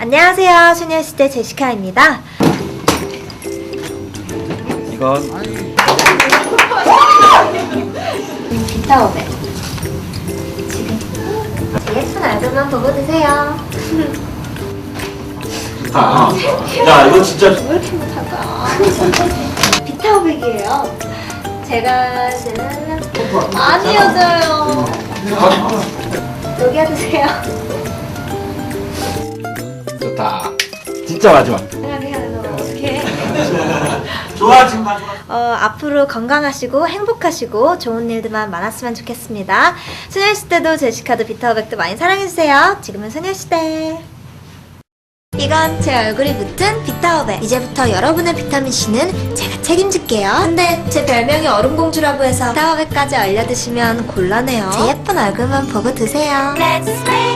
안녕하세요. 소녀시대 제시카입니다. 이건 비타오백. 지금 제 예쁜 얼굴만 보고 드세요. 아, 야 이거 진짜 왜 이렇게 못할까? 비타오백이에요. 제가 쓰는 아니어져요. 여기 드세요. 좋다. 진짜 마지막. 좋아. 어, 앞으로 건강하시고 행복하시고 좋은 일들만 많았으면 좋겠습니다. 소녀시대도 제시카도 비타오백도 많이 사랑해주세요. 지금은 소녀시대. 이건 제 얼굴이 붙은 비타오백. 이제부터 여러분의 비타민C는 제가 책임질게요. 근데 제 별명이 얼음공주라고 해서 비타오백까지 알려드시면 곤란해요. 제 예쁜 얼굴만 보고 드세요. Let's play